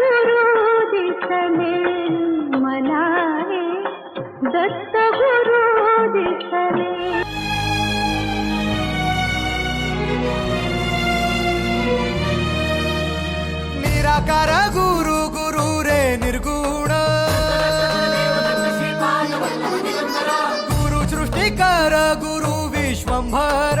गुरु दिसले मला रे गुरु दिसले निराकार गुरु गुरु रे निर्गुण। गुरु सृष्टिकार गुरु विश्वंभर।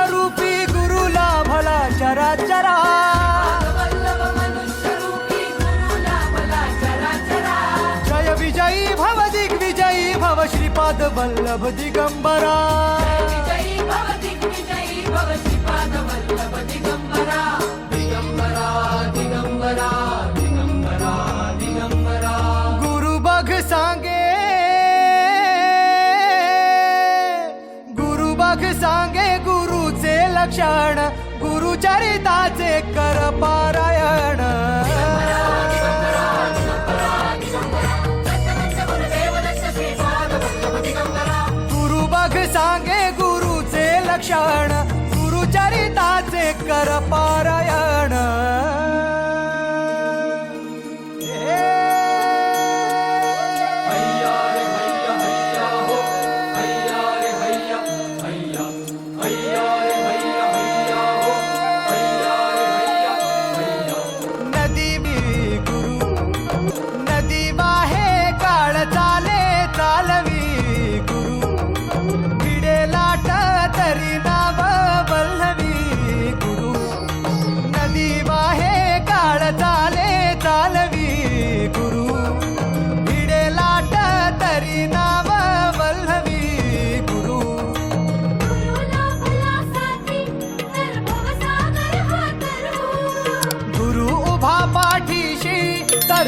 श्रीपाद वल्लभ दिगंबरा। गुरु गुरु लक्षण गुरुचरिताचे कर करण गुरुचरिताचे कर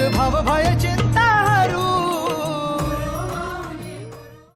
भाव भायचे